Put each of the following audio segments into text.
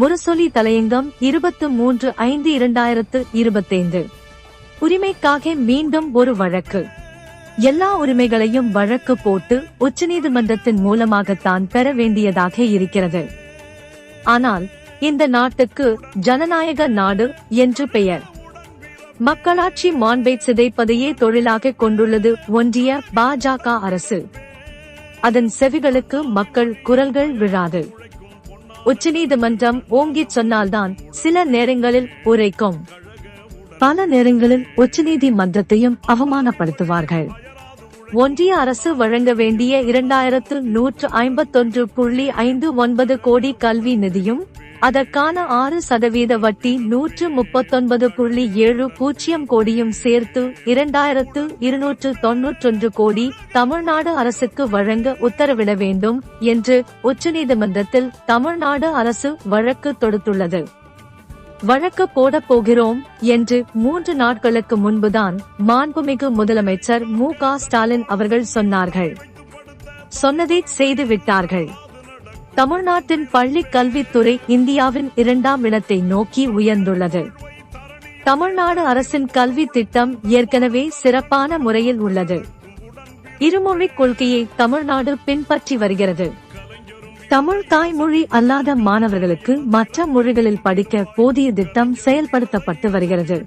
முரசொலி தலையங்கம் இருபத்து மூன்று ஐந்து இரண்டாயிரத்து இருபத்தைந்து. உரிமைக்காக மீண்டும் ஒரு வழக்கு. எல்லா உரிமைகளையும் வழக்கு போட்டு உச்சநீதிமன்றத்தின் மூலமாகத்தான் பெற வேண்டியதாக இருக்கிறது. ஆனால் இந்த நாட்டுக்கு ஜனநாயக நாடு என்று பெயர். மக்களாட்சி மாண்பை சிதைப்பதையே தொழிலாக கொண்டுள்ளது ஒன்றிய பாஜக அரசு. அதன் செவிகளுக்கு மக்கள் குரல்கள் விழாது. உச்சநீதிமன்றம் ஓங்கிச் சொன்னால்தான் சில நேரங்களில் உரைக்கும். பல நேரங்களில் உச்சநீதிமன்றத்தையும் அவமானப்படுத்துவார்கள். ஒன்றிய அரசு வழங்க வேண்டிய இரண்டாயிரத்து நூற்று ஐம்பத்தொன்று புள்ளி ஐந்து ஒன்பது கோடி கல்வி நிதியும் அதற்கான ஆறு சதவீத வட்டி நூற்று முப்பத்தொன்பது புள்ளி ஏழு பூஜ்ஜியம் கோடியும் சேர்த்து இரண்டாயிரத்து இருநூற்று தொன்னூற்றொன்று கோடி தமிழ்நாடு அரசுக்கு வழங்க உத்தரவிட வேண்டும் என்று உச்சநீதிமன்றத்தில் தமிழ்நாடு அரசு வழக்கு தொடுத்துள்ளது. வழக்கு போடப் போகிறோம் என்று மூன்று நாட்களுக்கு முன்புதான் மாண்புமிகு முதலமைச்சர் மு க ஸ்டாலின் அவர்கள் சொன்னார்கள். சொன்னதை செய்து விட்டார்கள். தமிழ்நாட்டின் பள்ளி கல்வித்துறை இந்தியாவின் இரண்டாம் இடத்தை நோக்கி உயர்ந்துள்ளது. தமிழ்நாடு அரசின் கல்வி திட்டம் ஏற்கனவே சிறப்பான முறையில் உள்ளது. இருமொழிக் கொள்கையை தமிழ்நாடு பின்பற்றி வருகிறது. தமிழ் தாய்மொழி அல்லாத மாணவர்களுக்கு மற்ற மொழிகளில் படிக்க போதிய திட்டம் செயல்படுத்தப்பட்டு வருகிறது.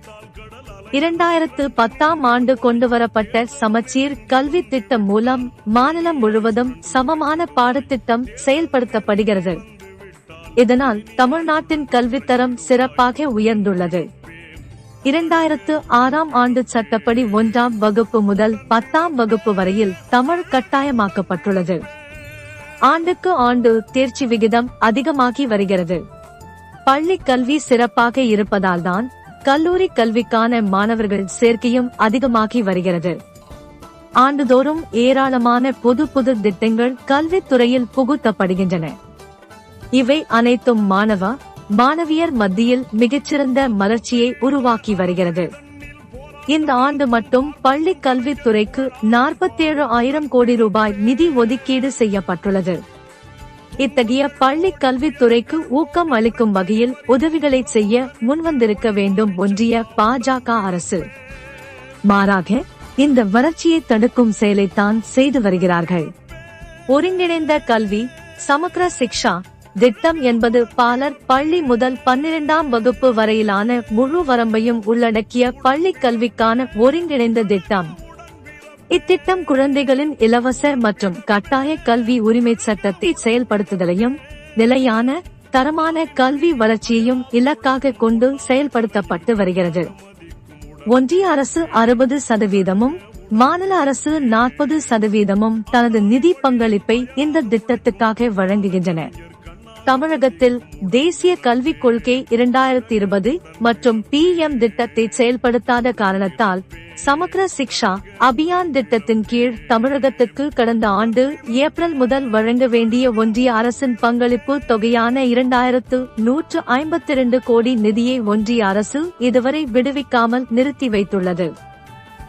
இரண்டாயிரத்து பத்தாம் ஆண்டு கொண்டுவரப்பட்ட சமச்சீர் கல்வி திட்டம் மூலம் மாநிலம் முழுவதும் சமமான பாடத்திட்டம் செயல்படுத்தப்படுகிறது. இதனால் தமிழ்நாட்டின் கல்வித்தரம் சிறப்பாக உயர்ந்துள்ளது. இரண்டாயிரத்து ஆறாம் ஆண்டு சட்டப்படி ஒன்றாம் வகுப்பு முதல் பத்தாம் வகுப்பு வரையில் தமிழ் கட்டாயமாக்கப்பட்டுள்ளது. ஆண்டுக்கு ஆண்டு தேர்ச்சி விகிதம் அதிகமாகி வருகிறது. பள்ளி கல்வி சிறப்பாக இருப்பதால்தான் கல்லூரி கல்விக்கான மாணவர்கள் சேர்க்கையும் அதிகமாகி வருகிறது. ஆண்டுதோறும் ஏராளமான புது புது திட்டங்கள் கல்வித்துறையில் புகுத்தப்படுகின்றன. இவை அனைத்தும் மாணவ மாணவியர் மத்தியில் மிகச்சிறந்த மலர்ச்சியை உருவாக்கி வருகிறது. இந்த ஆண்டு மட்டும் பள்ளி கல்வித்துறைக்கு நாற்பத்தேழு ஆயிரம் கோடி ரூபாய் நிதி ஒதுக்கீடு செய்யப்பட்டுள்ளது. இத்தகைய பள்ளி கல்வித்துறைக்கு ஊக்கம் அளிக்கும் வகையில் உதவிகளை செய்ய முன்வந்திருக்க வேண்டும் ஒன்றிய பாஜக அரசு. மாறாக இந்த வளர்ச்சியை தடுக்கும் செயலைத்தான் செய்து வருகிறார்கள். ஒருங்கிணைந்த கல்வி சமக்ர சிக்ஷா திட்டம் என்பது பாலர் பள்ளி முதல் பன்னிரெண்டாம் வகுப்பு வரையிலான முழு வரம்பையும் உள்ளடக்கிய பள்ளி கல்விக்கான ஒருங்கிணைந்த திட்டம். இத்திட்டம் குழந்தைகளின் இலவச மற்றும் கட்டாய கல்வி உரிமை சட்டத்தை செயல்படுத்துதலையும் நிலையான தரமான கல்வி வளர்ச்சியையும் இலக்காக கொண்டு செயல்படுத்தப்பட்டு வருகிறது. ஒன்றிய அரசு அறுபது சதவீதமும் மாநில அரசு நாற்பது சதவீதமும் தனது நிதி பங்களிப்பை இந்த திட்டத்துக்காக வழங்குகின்றன. தமிழகத்தில் தேசிய கல்விக் கொள்கை இரண்டாயிரத்தி இருபது மற்றும் பி எம் திட்டத்தை செயல்படுத்தாத காரணத்தால் சமக்ர சிக்ஷா அபியான் திட்டத்தின் கீழ் தமிழகத்துக்கு கடந்த ஆண்டு ஏப்ரல் முதல் வழங்க வேண்டிய ஒன்றிய அரசின் பங்களிப்பு தொகையான இரண்டாயிரத்து நூற்று ஐம்பத்தி இரண்டு கோடி நிதியை ஒன்றிய அரசு இதுவரை விடுவிக்காமல் நிறுத்தி வைத்துள்ளது.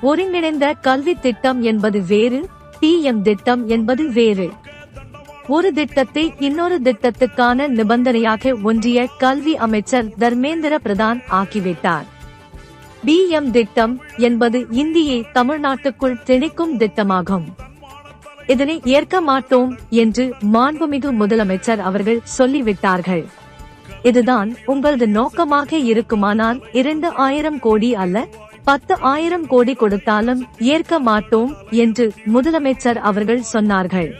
ஒருங்கிணைந்த கல்வி திட்டம் என்பது வேறு பி எம் திட்டம் என்பது வேறு. ஒரு திட்டத்தை இன்னொரு திட்டத்துக்கான நிபந்தனையாக ஒன்றிய கல்வி அமைச்சர் தர்மேந்திர பிரதான் ஆக்கிவிட்டார். பி எம் திட்டம் என்பது இந்தியை தமிழ்நாட்டுக்குள் திணிக்கும் திட்டமாகும். இதனை ஏற்க மாட்டோம் என்று மாண்புமிகு முதலமைச்சர் அவர்கள் சொல்லிவிட்டார்கள். இதுதான் உங்களது நோக்கமாக இருக்குமானால் இரண்டு ஆயிரம் கோடி அல்ல பத்து ஆயிரம் கோடி கொடுத்தாலும் ஏற்க மாட்டோம் என்று முதலமைச்சர் அவர்கள் சொன்னார்கள்.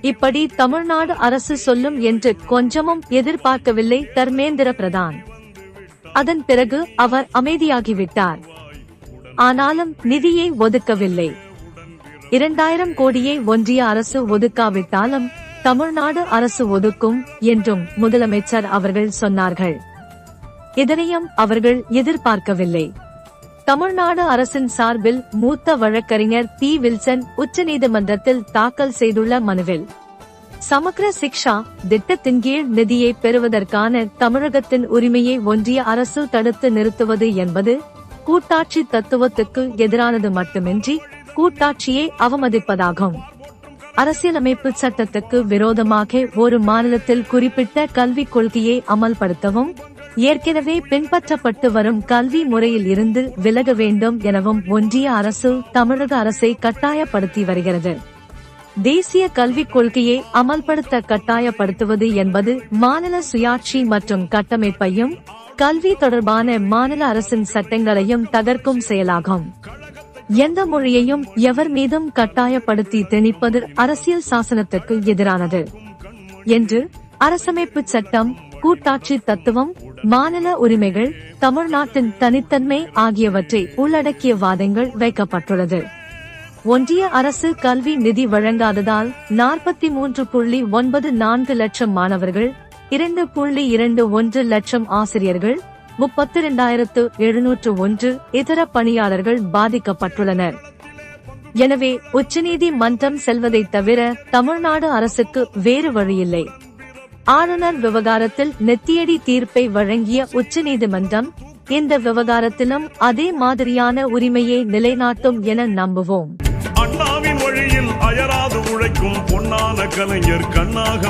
இப்படி தமிழ்நாடு அரசு சொல்லும் என்று கொஞ்சமும் எதிர்பார்க்கவில்லை தர்மேந்திர பிரதான். அதன் பிறகு அவர் அமைதியாகிவிட்டார். ஆனாலும் நிதியை ஒதுக்கவில்லை. இரண்டாயிரம் கோடியை ஒன்றிய அரசு ஒதுக்காவிட்டாலும் தமிழ்நாடு அரசு ஒதுக்கும் என்றும் முதலமைச்சர் அவர்கள் சொன்னார்கள். இதனையும் அவர்கள் எதிர்பார்க்கவில்லை. தமிழ்நாடு அரசின் சார்பில் மூத்த வழக்கறிஞர் பி. வில்சன் உச்சநீதிமன்றத்தில் தாக்கல் செய்துள்ள மனுவில் சமக்ர சிக்ஷா திட்டத்தின் கீழ் நிதியை பெறுவதற்கான தமிழகத்தின் உரிமையை ஒன்றிய அரசு தடுத்து நிறுத்துவது என்பது கூட்டாட்சி தத்துவத்துக்கு எதிரானது மட்டுமின்றி கூட்டாட்சியை அவமதிப்பதாகும். அரசியலமைப்பு சட்டத்துக்கு விரோதமாக ஒரு மாநிலத்தில் குறிப்பிட்ட கல்விக் கொள்கையை அமல்படுத்தவும் ஏற்கனவே பின்பற்றப்பட்டு வரும் கல்வி முறையில் இருந்து விலக வேண்டும் எனவும் ஒன்றிய அரசு தமிழக அரசை கட்டாயப்படுத்தி வருகிறது. தேசிய கல்விக் கொள்கையை அமல்படுத்த கட்டாயப்படுத்துவது என்பது மாநில சுயாட்சி மற்றும் கட்டமைப்பையும் கல்வி தொடர்பான மாநில அரசின் சட்டங்களையும் தகர்க்கும் செயலாகும். எந்த மொழியையும் எவர் மீதும் கட்டாயப்படுத்தி திணிப்பது அரசியல் சாசனத்துக்கு எதிரானது. என்று அரசமைப்பு சட்டம் கூட்டாட்சி தத்துவம் மாநில உரிமைகள் தமிழ்நாட்டின் தனித்தன்மை ஆகியவற்றை உள்ளடக்கிய வாதங்கள் வைக்கப்பட்டுள்ளது. ஒன்றிய அரசு கல்வி நிதி வழங்காததால் நாற்பத்தி மூன்று புள்ளி ஒன்பது நான்கு லட்சம் மாணவர்கள் இரண்டு புள்ளி இரண்டு ஒன்று லட்சம் ஆசிரியர்கள் முப்பத்தி இரண்டாயிரத்து எழுநூற்று ஒன்று இதர பணியாளர்கள் பாதிக்கப்பட்டுள்ளனர். எனவே உச்சநீதிமன்றம் செல்வதை தவிர தமிழ்நாடு அரசுக்கு வேறு வழியில்லை. ஆளுநர் விவகாரத்தில் நெத்தியடி தீர்ப்பை வழங்கிய உச்சநீதிமன்றம் இந்த விவகாரத்திலும் அதே மாதிரியான உரிமையை நிலைநாட்டும் என நம்புவோம். அண்ணாவின் வழியில் அயராது உழைக்கும் பொன்னான கலைஞர் கண்ணாக